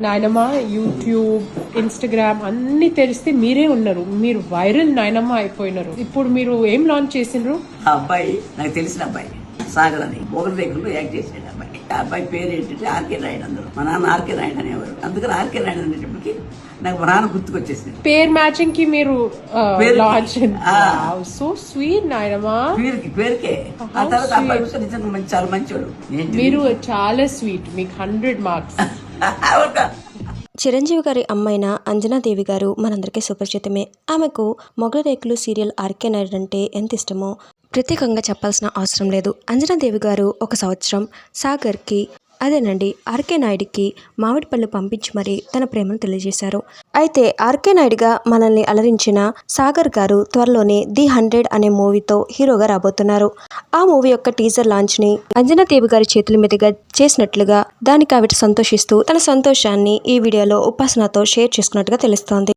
నాయనమ్మ YouTube Instagram అన్ని తెరిస్తే మీరే ఉన్నారు. మీరు వైరల్ నాయనమ్మ అయిపోయినారు. ఇప్పుడు మీరు ఏం లాంచ్ చేసిండ్రు? ఆ అబ్బాయి నాకు తెలిసిన అబ్బాయి సాగర్ అని. ఒకరి దగ్గరలో యాక్ట్ చేసాడు అబ్బాయి. ఆ అబ్బాయి పేరు ఏంటంటే ఆర్కే నాయుడు అందరూ. మా నాన్న ఆర్కే నాయుడు అనేవారు. అందుకని ఆర్కే నాయుడు అనేటప్పటికి నాకు మా నాన్న గుర్తుకొచ్చేసింది. పేర్ మ్యాచింగ్కి మీరు. లాంచ్ ఆ. సో స్వీట్ నాయనమ్మ. పేరుకి పేరుకే. ఆ తర్వాత అబ్బాయి కూడా నిజంగా మంచి చాలా ఏంటి? మీరు చాలా స్వీట్ మీకు హండ్రెడ్ మార్క్స్. చిరంజీవి గారి అమ్మైన అంజనాదేవి గారు మనందరికీ సుపరిచితమే. ఆమెకు మొగల రేకులు సీరియల్ ఆర్కే నాయుడు అంటే ఎంత ఇష్టమో ప్రత్యేకంగా చెప్పాల్సిన అవసరం లేదు. అంజనాదేవి గారు ఒక సంవత్సరం సాగర్కి అదేనండి ఆర్కే నాయుడికి మామిడి పళ్ళు పంపించి మరీ తన ప్రేమను తెలియజేశారు. అయితే ఆర్కే నాయుడుగా మనల్ని అలరించిన సాగర్ గారు త్వరలోనే ది హండ్రెడ్ అనే మూవీతో హీరోగా రాబోతున్నారు. ఆ మూవీ యొక్క టీజర్ లాంచ్ని అంజనా దేవి గారి చేతుల మీదుగా చేసినట్లుగా దానికి ఆవిడ సంతోషిస్తూ తన సంతోషాన్ని ఈ వీడియోలో ఉపాసనతో షేర్ చేసుకున్నట్టుగా తెలుస్తోంది.